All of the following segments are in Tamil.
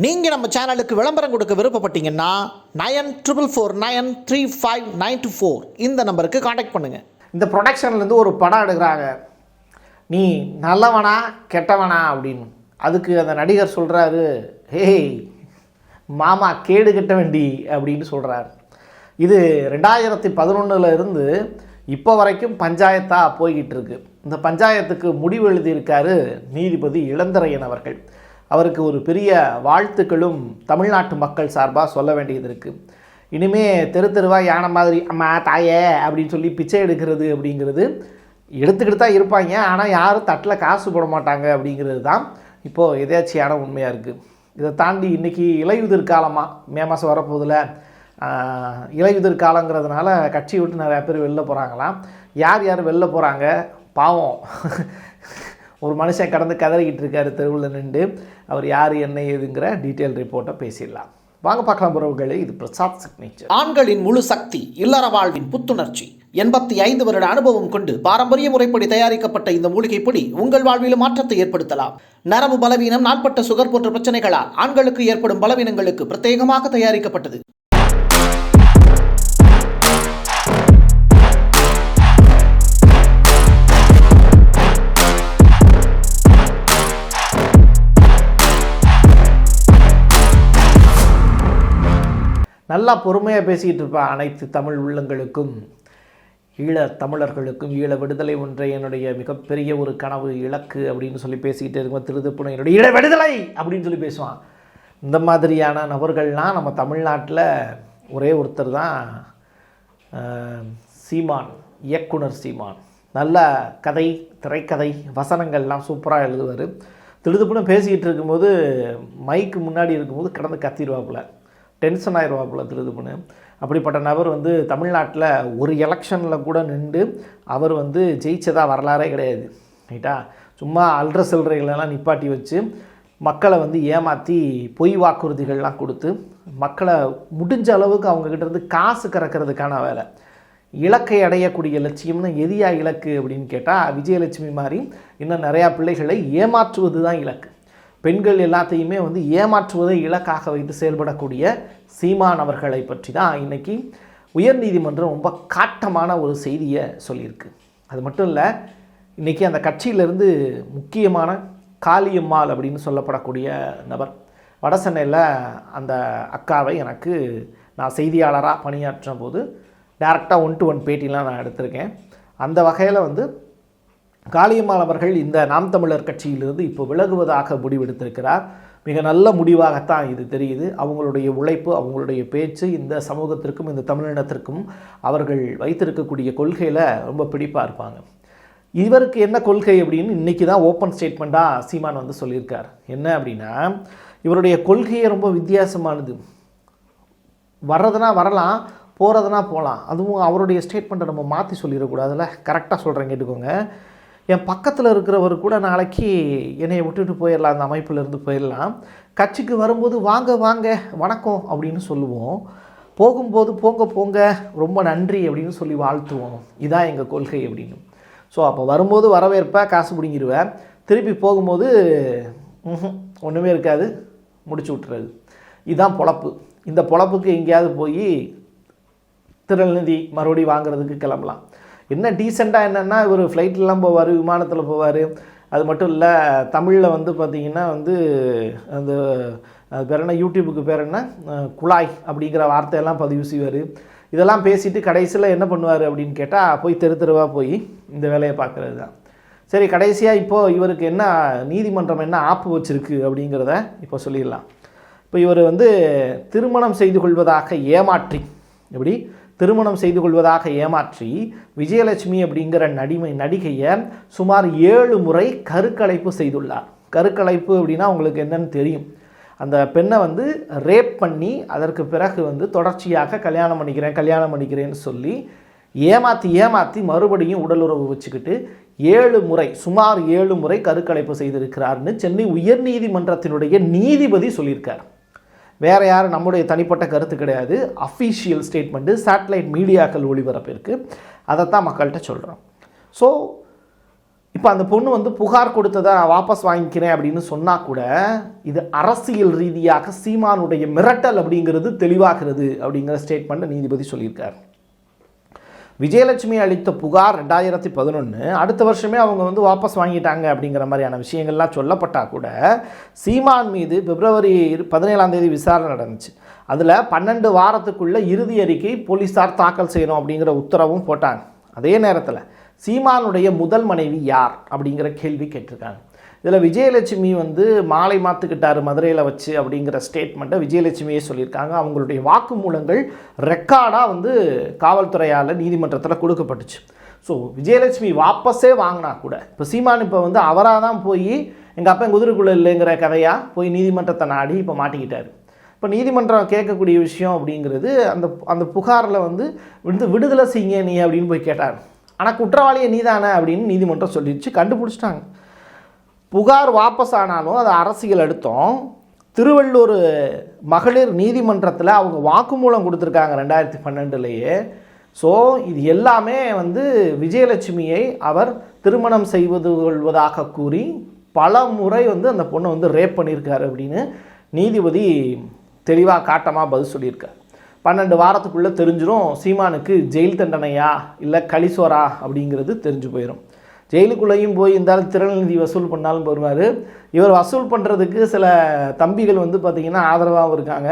நீங்கள் நம்ம சேனலுக்கு விளம்பரம் கொடுக்க விருப்பப்பட்டீங்கன்னா nine triple four nine three five nine two four இந்த நம்பருக்கு காண்டாக்ட் பண்ணுங்கள் இந்த ப்ரொடக்ஷன்லேருந்து ஒரு படம் எடுக்கிறாங்க. நீ நல்லவனா கெட்டவனா அப்படின்னு. அதுக்கு அந்த நடிகர் சொல்கிறாரு ஹேய் மாமா கேடு கெட்ட வேண்டி அப்படின்னு சொல்கிறார் இது ரெண்டாயிரத்தி பதினொன்றில் இருந்து இப்போ வரைக்கும் பஞ்சாயத்தாக போய்கிட்டு இருக்கு. இந்த பஞ்சாயத்துக்கு முடிவு எழுதியிருக்காரு நீதிபதி இளந்தரையன் அவர்கள். அவருக்கு ஒரு பெரிய வாழ்த்துக்களும் தமிழ்நாட்டு மக்கள் சார்பாக சொல்ல வேண்டியது இருக்குது இனிமே தெரு தெருவாக யானை மாதிரி அம்மா தாயே அப்படின்னு சொல்லி பிச்சை எடுக்கிறது அப்படிங்கிறது எடுத்துக்கிட்டு தான் இருப்பாங்க. ஆனால் யாரும் தட்டில் காசு போட மாட்டாங்க அப்படிங்கிறது தான் இப்போது எதேச்சியான உண்மையாக இருக்குது இதை தாண்டி இன்றைக்கி இலையுதிர் காலமாக மே மாதம் வரப்போதில் இலையுதிர் காலங்கிறதுனால கட்சி விட்டு நிறையா பேர் வெளில போகிறாங்களாம் யார் யார் வெளில போகிறாங்க பாவம். ஒரு மனுஷன் கடந்து கதறிக்கிட்டு இருக்காரு தெருவில் நின்று அவர் யார் என்ன ஏதுங்கிற டீட்டெயில் ரிப்போர்ட்டை பேசிடலாம். வாங்க பார்க்கலாம் உறவுகளே இது பிரசாத் சிக்னேச்சர் ஆண்களின் முழு சக்தி இல்லற வாழ்வின் புத்துணர்ச்சி. எண்பத்தி ஐந்து வருட அனுபவம் கொண்டு பாரம்பரிய முறைப்படி தயாரிக்கப்பட்ட இந்த மூலிகை பொடி உங்கள் வாழ்விலும் மாற்றத்தை ஏற்படுத்தலாம். நரம்பு பலவீனம் நாட்பட்ட சுகர் போன்ற பிரச்சனைகளால் ஆண்களுக்கு ஏற்படும் பலவீனங்களுக்கு பிரத்யேகமாக தயாரிக்கப்பட்டது. நல்லா பொறுமையாக பேசிக்கிட்டு இருப்பேன் அனைத்து தமிழ் உள்ளங்களுக்கும் ஈழ தமிழர்களுக்கும். ஈழ விடுதலை ஒன்றை என்னுடைய மிகப்பெரிய ஒரு கனவு இலக்கு அப்படின்னு சொல்லி பேசிக்கிட்டு இருக்கும் திருதுப்புணை என்னுடைய ஈழ விடுதலை அப்படின்னு சொல்லி பேசுவான். இந்த மாதிரியான நபர்கள்லாம் நம்ம தமிழ்நாட்டில் ஒரே ஒருத்தர் தான் சீமான் இயக்குனர் சீமான். நல்ல கதை திரைக்கதை வசனங்கள்லாம் சூப்பராக எழுதுவார். திடுதுப்புன்னு பேசிக்கிட்டு இருக்கும்போது மைக்கு முன்னாடி இருக்கும்போது கடந்து கத்திடுவாப்புல. டென்ஷன் ஆயிடுவாப்புல திருதுப்புன்னு. அப்படிப்பட்ட நபர் வந்து தமிழ்நாட்டில் ஒரு எலெக்ஷனில் கூட நின்று அவர் வந்து ஜெயிச்சதாக வரலாறே கிடையாது. ரைட்டா? சும்மா அல்ற சில்லறைகளெல்லாம் நிப்பாட்டி வச்சு மக்களை வந்து ஏமாற்றி பொய் வாக்குறுதிகள்லாம் கொடுத்து மக்களை முடிஞ்ச அளவுக்கு அவங்கக்கிட்ட இருந்து காசு கறக்கிறதுக்கான வேலை. இலக்கை அடையக்கூடிய லட்சியம்னு எதியா இலக்கு அப்படின்னு கேட்டால் விஜயலட்சுமி மாதிரி இன்னும் நிறையா பிள்ளைகளை ஏமாற்றுவது தான் இலக்கு. பெண்கள் எல்லாத்தையுமே வந்து ஏமாற்றுவதை இலக்காக வைத்து செயல்படக்கூடிய சீமான் அவர்களை பற்றி தான் இன்றைக்கி உயர்நீதிமன்றம் ரொம்ப காட்டமான ஒரு செய்தியை சொல்லியிருக்கு. அது மட்டும் இல்லை இன்றைக்கி அந்த கட்சியிலேருந்து முக்கியமான காளியம்மாள் அப்படின்னு சொல்லப்படக்கூடிய நபர் வடசென்னையில் அந்த அக்காவை எனக்கு நான் செய்தியாளராக பணியாற்றும் போது டேரெக்டாக ஒன் டு ஒன் பேட்டிலாம் நான் எடுத்திருக்கேன். அந்த வகையில் வந்து காளியம்மாள் அவர்கள் இந்த நாம் தமிழர் கட்சியிலிருந்து இப்போ விலகுவதாக முடிவெடுத்திருக்கிறார். மிக நல்ல முடிவாகத்தான் இது தெரியுது. அவங்களுடைய உழைப்பு அவங்களுடைய பேச்சு இந்த சமூகத்திற்கும் இந்த தமிழினத்திற்கும் அவர்கள் வைத்திருக்கக்கூடிய கொள்கையில் ரொம்ப பிடிப்பாக இருப்பாங்க. இவருக்கு என்ன கொள்கை அப்படின்னு இன்றைக்கி தான் ஓப்பன் ஸ்டேட்மெண்ட்டாக சீமான் வந்து சொல்லியிருக்கார். என்ன அப்படின்னா இவருடைய கொள்கையே ரொம்ப வித்தியாசமானது. வர்றதுனா வரலாம் போகிறதுனா போகலாம் அதுவும் அவருடைய ஸ்டேட்மெண்ட்டை நம்ம மாற்றி சொல்லிடக்கூடாதுல்ல? கரெக்டாக சொல்கிறேன் கேட்டுக்கோங்க. என் பக்கத்தில் இருக்கிறவர் கூட நாளைக்கு என்னை விட்டுட்டு போயிடலாம் அந்த அமைப்பிலேருந்து போயிடலாம். கட்சிக்கு வரும்போது வாங்க வாங்க வணக்கம் அப்படின்னு சொல்லுவோம். போகும்போது போங்க போங்க ரொம்ப நன்றி அப்படின்னு சொல்லி வாழ்த்துவோம். இதான் எங்கள் கொள்கை அப்படின்னு. ஸோ அப்போ வரும்போது வரவேற்பேன் காசு பிடிங்கிடுவேன் திருப்பி போகும்போது ம்ஹும், ஒன்றுமே இருக்காது முடிச்சு விட்டுறது. இதுதான் பொழப்பு. இந்த பொழப்புக்கு எங்கேயாவது போய் திருநெல்வேலி மறுபடியும் வாங்குறதுக்கு கிளம்பலாம். என்ன டீசெண்டாக என்னென்னா இவர் ஃப்ளைட்லலாம் போவார் விமானத்தில் போவார். அது மட்டும் இல்லை தமிழில் வந்து பார்த்திங்கன்னா வந்து அந்த அது பேர் என்ன யூடியூபுக்கு பேர் என்ன குழாய் அப்படிங்கிற வார்த்தையெல்லாம் பதிவு செய்வார் இதெல்லாம் பேசிவிட்டு கடைசியில் என்ன பண்ணுவார் அப்படின்னு கேட்டால் போய் தெரு தெருவாக போய் இந்த வேலையை பார்க்குறது தான் சரி கடைசியாக இப்போது இவருக்கு என்ன நீதிமன்றம் என்ன ஆப்பு வச்சுருக்கு அப்படிங்கிறத இப்போ சொல்லிடலாம். இப்போ இவர் வந்து திருமணம் செய்து கொள்வதாக ஏமாற்றி எப்படி? திருமணம் செய்து கொள்வதாக ஏமாற்றி விஜயலட்சுமி அப்படிங்கிற நடிமை நடிகையை சுமார் ஏழு முறை கருக்கலைப்பு செய்துள்ளார். கருக்கலைப்பு அப்படின்னா உங்களுக்கு என்னன்னு தெரியும். அந்த பெண்ணை வந்து ரேப் பண்ணி அதற்கு பிறகு வந்து தொடர்ச்சியாக கல்யாணம் பண்ணிக்கிறேன் கல்யாணம் பண்ணிக்கிறேன்னு சொல்லி ஏமாற்றி ஏமாற்றி மறுபடியும் உடலுறவு வச்சுக்கிட்டு ஏழு முறை சுமார் ஏழு முறை கருக்கலைப்பு செய்திருக்கிறார்னு சென்னை உயர்நீதிமன்றத்தினுடைய நீதிபதி சொல்லியிருக்கார். வேறு யாரும் நம்முடைய தனிப்பட்ட கருத்து கிடையாது. அஃபீஷியல் ஸ்டேட்மெண்ட்டு சேட்டலைட் மீடியாக்கள் ஒளிபரப்பிற்கு. அதைத்தான் மக்கள்கிட்ட சொல்கிறோம் ஸோ இப்போ அந்த பொண்ணு வந்து புகார் கொடுத்ததை நான் வாபஸ் வாங்கிக்கிறேன் அப்படின்னு சொன்னால் கூட இது அரசியல் ரீதியாக சீமானுடைய மிரட்டல் அப்படிங்கிறது தெளிவாகிறது அப்படிங்கிற ஸ்டேட்மெண்ட்டை நீதிபதி சொல்லியிருக்காரு. விஜயலட்சுமி அளித்த புகார் ரெண்டாயிரத்தி பதினொன்று அடுத்த வருஷமே அவங்க வந்து வாபஸ் வாங்கிட்டாங்க அப்படிங்கிற மாதிரியான விஷயங்கள்லாம் சொல்லப்பட்டால் கூட சீமான் மீது பிப்ரவரி பதினேழாம் தேதி விசாரணை நடந்துச்சு. அதில் பன்னெண்டு வாரத்துக்குள்ளே இறுதி அறிக்கை போலீஸார் தாக்கல் செய்யணும் அப்படிங்கிற உத்தரவும் போட்டாங்க. அதே நேரத்தில் சீமானுடைய முதல் மனைவி யார் அப்படிங்கிற கேள்வி கேட்டிருக்காங்க. இதில் விஜயலட்சுமி வந்து மாலை மாற்றுக்கிட்டார் மதுரையில் வச்சு அப்படிங்கிற ஸ்டேட்மெண்ட்டை விஜயலட்சுமியே சொல்லியிருக்காங்க. அவங்களுடைய வாக்குமூலங்கள் ரெக்கார்டாக வந்து காவல்துறையால் நீதிமன்றத்தில் கொடுக்கப்பட்டுச்சு. ஸோ விஜயலட்சுமி வாபஸே வாங்கினா கூட இப்போ சீமான் இப்போ வந்து அவராக தான் போய் எங்கள் அப்பா குதிரைக்குள்ள இல்லைங்கிற கதையாக போய் நீதிமன்றத்தை நாடி இப்போ மாட்டிக்கிட்டார். இப்போ நீதிமன்றம் கேட்கக்கூடிய விஷயம் அப்படிங்கிறது அந்த அந்த புகாரில் வந்து விடு விடுதலை செய்யுங்க நீ அப்படின்னு போய் கேட்டார். ஆனால் குற்றவாளியை நீதானே அப்படின்னு நீதிமன்றம் சொல்லிடுச்சு கண்டுபிடிச்சிட்டாங்க. புகார் வாபஸ் ஆனாலும் அது அரசியல் எடுத்தோம். திருவள்ளூர் மகளிர் நீதிமன்றத்தில் அவங்க வாக்குமூலம் கொடுத்துருக்காங்க ரெண்டாயிரத்தி பன்னெண்டுலேயே. ஸோ இது எல்லாமே வந்து விஜயலட்சுமியை அவர் திருமணம் செய்வது கொள்வதாக கூறி பல முறை வந்து அந்த பொண்ணை வந்து ரேப் பண்ணியிருக்காரு அப்படின்னு நீதிபதி தெளிவாக காட்டமாக பதில் சொல்லியிருக்கார். பன்னெண்டு வாரத்துக்குள்ளே தெரிஞ்சிடும் சீமானுக்கு ஜெயில் தண்டனையா இல்லை கலிசோரா அப்படிங்கிறது தெரிஞ்சு போயிடும் ஜெயிலுக்குள்ளேயும் போய் இருந்தாலும் திறநிதி வசூல் பண்ணாலும் வருவார் இவர் வசூல் பண்ணுறதுக்கு சில தம்பிகள் வந்து பார்த்திங்கன்னா ஆதரவாகவும் இருக்காங்க.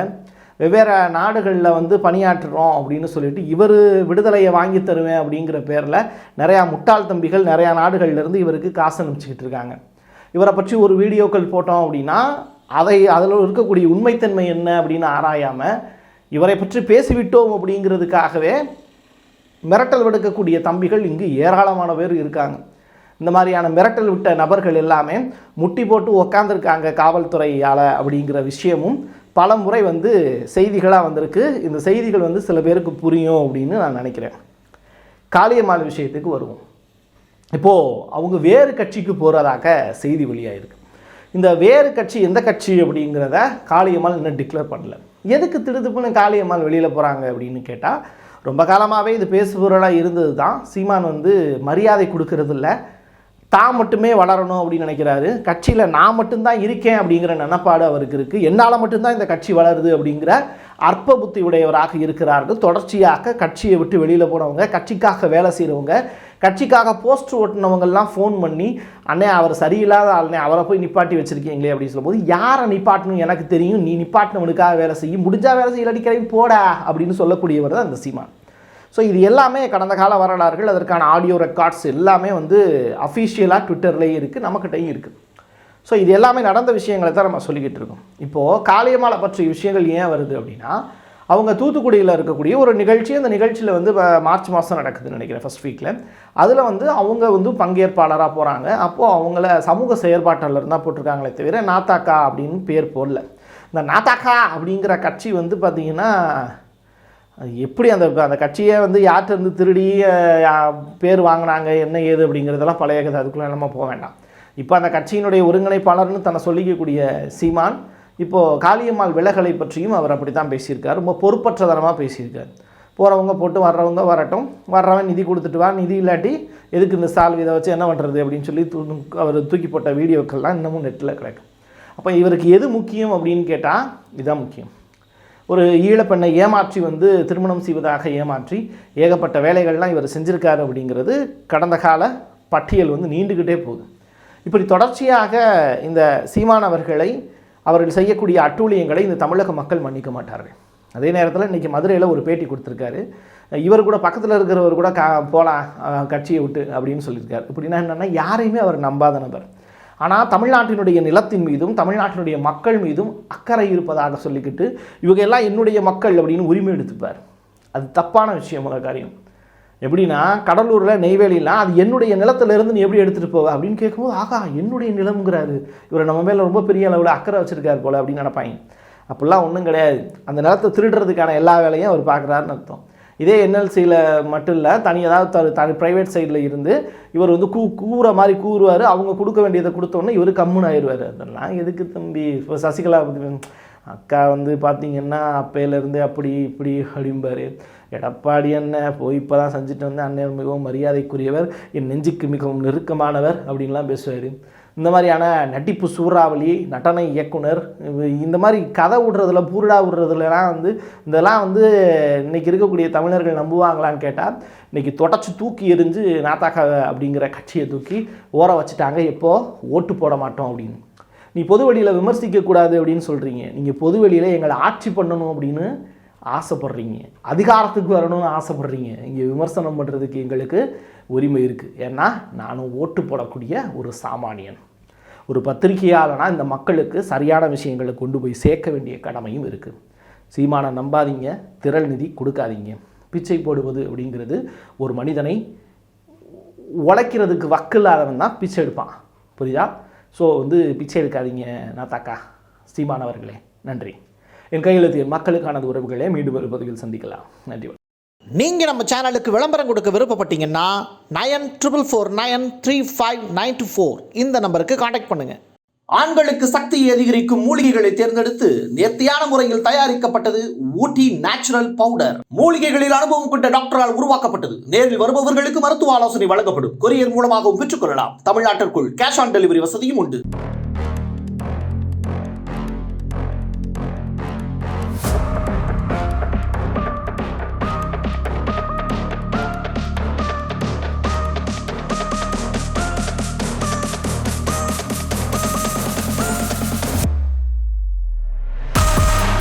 வெவ்வேறு நாடுகளில் வந்து பணியாற்றுறோம் அப்படின்னு சொல்லிட்டு இவர் விடுதலையை வாங்கி தருவேன் அப்படிங்கிற பேரில் நிறையா முட்டாள் தம்பிகள் நிறையா நாடுகள்லேருந்து இவருக்கு காசு அனுப்பிச்சிக்கிட்டு இருக்காங்க. இவரை பற்றி ஒரு வீடியோக்கள் போட்டோம் அப்படின்னா அதை அதில் இருக்கக்கூடிய உண்மைத்தன்மை என்ன அப்படின்னு ஆராயாமல் இவரை பற்றி பேசிவிட்டோம் அப்படிங்கிறதுக்காகவே மிரட்டல் விடுக்கக்கூடிய தம்பிகள் இங்கு ஏராளமான பேர் இருக்காங்க. இந்த மாதிரியான மிரட்டல் விட்ட நபர்கள் எல்லாமே முட்டி போட்டு உக்காந்துருக்காங்க காவல்துறையால் அப்படிங்கிற விஷயமும் பல முறை வந்து செய்திகளாக வந்திருக்கு. இந்த செய்திகள் வந்து சில பேருக்கு புரியும் அப்படின்னு நான் நினைக்கிறேன். காளியம்மாள் விஷயத்துக்கு வருவோம். இப்போது அவங்க வேறு கட்சிக்கு போகிறதாக செய்தி வெளியாகிருக்கு இந்த வேறு கட்சி எந்த கட்சி அப்படிங்கிறத காளியம்மாள் இன்னும் டிக்ளேர் பண்ணல. எதுக்கு திடுதுப்புன்னு காளியம்மாள் வெளியில் போகிறாங்க அப்படின்னு கேட்டால் ரொம்ப காலமாகவே இது பேசுபொருளாக இருந்தது தான் சீமான் வந்து மரியாதை கொடுக்கறது தான் மட்டுமே வளரணும் அப்படின்னு நினைக்கிறாரு. கட்சியில் நான் மட்டும்தான் இருக்கேன் அப்படிங்கிற நினப்பாடு அவருக்கு இருக்குது என்னால் மட்டும்தான் இந்த கட்சி வளருது அப்படிங்கிற அற்ப புத்தி உடையவராக இருக்கிறார்கள். தொடர்ச்சியாக கட்சியை விட்டு வெளியில் போனவங்க கட்சிக்காக வேலை செய்கிறவங்க கட்சிக்காக போஸ்ட் ஓட்டினவங்கெல்லாம் ஃபோன் பண்ணி அண்ணே அவர் சரியில்லாத ஆள்னே அவரை போய் நிப்பாட்டி வச்சுருக்கீங்களே அப்படின்னு சொல்லும்போது யாரை நிப்பாட்டணும்? எனக்கு தெரியும். நீ நிப்பாட்டினவனுக்காக வேலை செய்யும் முடிஞ்சால் வேலை செய்ய இல்லாட்டி கிளம்பி போடா அப்படின்னு சொல்லக்கூடியவர் தான் அந்த சீமான். ஸோ இது எல்லாமே கடந்த கால வரலாறுகள் அதற்கான ஆடியோ ரெக்கார்ட்ஸ் எல்லாமே வந்து அஃபிஷியலாக ட்விட்டர்லேயும் இருக்குது நம்மக்கிட்டையும் இருக்குது ஸோ இது எல்லாமே நடந்த விஷயங்களை தான் நம்ம சொல்லிக்கிட்டு இருக்கோம். இப்போது காளியம்மாளை பற்றிய விஷயங்கள் ஏன் வருது அப்படின்னா அவங்க தூத்துக்குடியில் இருக்கக்கூடிய ஒரு நிகழ்ச்சி அந்த நிகழ்ச்சியில் வந்து மார்ச் மாதம் நடக்குதுன்னு நினைக்கிறேன் ஃபர்ஸ்ட் வீக்கில் அதில் வந்து அவங்க வந்து பங்கேற்பாளராக போகிறாங்க அப்போது அவங்கள சமூக செயற்பாட்டாளர் தான் போட்டிருக்காங்களே தவிர நாத்தாக்கா அப்படின்னு பேர் போடல. இந்த நாத்தாக்கா அப்படிங்கிற கட்சி வந்து பார்த்திங்கன்னா எப்படி அந்த அந்த கட்சியை வந்து யார்கிட்ட இருந்து திருடி பேர் வாங்கினாங்க என்ன ஏது அப்படிங்கிறதெல்லாம் பழைய கதை அதுக்குள்ளே நம்ம போக வேண்டாம். இப்போ அந்த கட்சியினுடைய ஒருங்கிணைப்பாளர்னு தன்னை சொல்லிக்கக்கூடிய சீமான் இப்போது காளியம்மாள் விலகலை பற்றியும் அவர் அப்படி தான் பேசியிருக்கார். ரொம்ப பொறுப்பற்றதனமாக பேசியிருக்கார். போகிறவங்க போட்டு வர்றவங்க வரட்டும். வர்றவன் நிதி கொடுத்துட்டு வா நிதி இல்லாட்டி எதுக்கு இந்த சால் இதை வச்சு என்ன பண்ணுறது அப்படின்னு சொல்லி தூ அவர் தூக்கி போட்ட வீடியோக்கள்லாம் இன்னமும் நெட்டில் கிடைக்கும் அப்போ இவருக்கு எது முக்கியம் அப்படின்னு கேட்டால் இதுதான் முக்கியம். ஒரு ஈழப்பெண்ணை ஏமாற்றி வந்து திருமணம் செய்வதாக ஏமாற்றி ஏகப்பட்ட வேலைகள்லாம் இவர் செஞ்சுருக்காரு அப்படிங்கிறது கடந்த கால பட்டியல் வந்து நீண்டுக்கிட்டே போகுது. இப்படி தொடர்ச்சியாக இந்த சீமானவர்களை அவர்கள் செய்யக்கூடிய அட்டூழியங்களை இந்த தமிழக மக்கள் மன்னிக்க மாட்டார்கள். அதே நேரத்தில் இன்றைக்கி மதுரையில் ஒரு பேட்டி கொடுத்துருக்காரு. இவர் கூட பக்கத்தில் இருக்கிறவர் கூட கா போகலாம் கட்சியை விட்டு அப்படின்னு சொல்லியிருக்காரு. இப்படின்னா என்னென்னா யாரையுமே அவர் நம்பாத நபர். ஆனால் தமிழ்நாட்டினுடைய நிலத்தின் மீதும் தமிழ்நாட்டினுடைய மக்கள் மீதும் அக்கறை இருப்பதாக சொல்லிக்கிட்டு இவங்க எல்லாம் என்னுடைய மக்கள் அப்படின்னு உரிமை எடுத்துப்பார். அது தப்பான விஷயம் காரியம். எப்படின்னா கடலூரில் நெய்வேலிலாம் அது என்னுடைய நிலத்திலேருந்து நீ எப்படி எடுத்துகிட்டு போவ அப்படின்னு கேட்கும்போது ஆகா என்னுடைய நிலம்ங்கிறாரு. இவர் நம்ம மேலே ரொம்ப பெரிய அளவில் அக்கறை வச்சுருக்காரு போல அப்படின்னு நினைப்பாங்க. அப்படிலாம் ஒன்றும் கிடையாது. அந்த நிலத்தை திருடுறதுக்கான எல்லா வேலையும் அவர் பார்க்குறாருன்னு அர்த்தம். இதே என்எல்சியில் மட்டும் இல்லை தனி ஏதாவது தனி ப்ரைவேட் சைடில் இருந்து இவர் வந்து கூ கூற மாதிரி கூறுவார். அவங்க கொடுக்க வேண்டியதை கொடுத்தோன்னே இவர் கம்முன்னு ஆயிடுவார். அதெல்லாம் எதுக்கு தம்பி? இப்போ சசிகலா அக்கா வந்து பார்த்தீங்கன்னா அப்பையிலேருந்து அப்படி இப்படி அப்படிம்பார். எடப்பாடி அண்ணன் போய் இப்போ தான் செஞ்சுட்டு வந்து அண்ணன் மிகவும் மரியாதைக்குரியவர். என் நெஞ்சுக்கு மிகவும் நெருக்கமானவர் அப்படின்லாம் பேசுவார். இந்த மாதிரியான நடிப்பு சூறாவளி நடன இயக்குனர் இந்த மாதிரி கதை விடுறதுல பூரடா விடுறதுலலாம் வந்து இதெல்லாம் வந்து இன்னைக்கு இருக்கக்கூடிய தமிழர்கள் நம்புவாங்களான்னு கேட்டால் இன்றைக்கி தொடச்சி தூக்கி எரிஞ்சு நாத்தாக்கா அப்படிங்கிற கட்சியை தூக்கி ஓர வச்சுட்டாங்க. எப்போது ஓட்டு போட மாட்டோம் அப்படின்னு. நீ பொது வழியில் விமர்சிக்கக்கூடாது அப்படின்னு சொல்கிறீங்க நீங்கள் பொது வெளியில் எங்களை ஆட்சி பண்ணணும் அப்படின்னு ஆசைப்படுறீங்க. அதிகாரத்துக்கு வரணும்னு ஆசைப்படுறீங்க. இங்கே விமர்சனம் பண்ணுறதுக்கு எங்களுக்கு உரிமை இருக்குது ஏன்னா நானும் ஓட்டு போடக்கூடிய ஒரு சாமானியன். ஒரு பத்திரிகையாளனா இந்த மக்களுக்கு சரியான விஷயங்களை கொண்டு போய் சேர்க்க வேண்டிய கடமையும் இருக்குது சீமானை நம்பாதீங்க. திரள் நிதி கொடுக்காதீங்க. பிச்சை போடுவது அப்படிங்கிறது ஒரு மனிதனை உழைக்கிறதுக்கு வக்கு இல்லாதவன் தான் பிச்சை எடுப்பான். புரியுதா? ஸோ வந்து பிச்சை எடுக்காதீங்க நாத்தாக்கா. சீமானவர்களே நன்றி. என் கையெழுத்து என் மக்களுக்கானது உறவுகளே மீண்டும் ஒரு பதிவில் சந்திக்கலாம். நன்றி. நீங்கள் நம்ம சேனலுக்கு விளம்பரம் கொடுக்க விருப்பப்பட்டீங்கன்னா nine triple four nine three five nine two four இந்த நம்பருக்கு காண்டாக்ட் பண்ணுங்கள் ஆண்களுக்கு சக்தியை அதிகரிக்கும் மூலிகைகளை தேர்ந்தெடுத்து நேர்த்தியான முறையில் தயாரிக்கப்பட்டது ஊட்டி நேச்சுரல் பவுடர். மூலிகைகளில் அனுபவம் கொண்ட டாக்டரால் உருவாக்கப்பட்டது. நேரில் வருபவர்களுக்கு மருத்துவ ஆலோசனை வழங்கப்படும். கொரியர் மூலமாகவும் பெற்றுக்கொள்ளலாம். தமிழ்நாட்டிற்குள் கேஷ் ஆன் டெலிவரி வசதியும் உண்டு.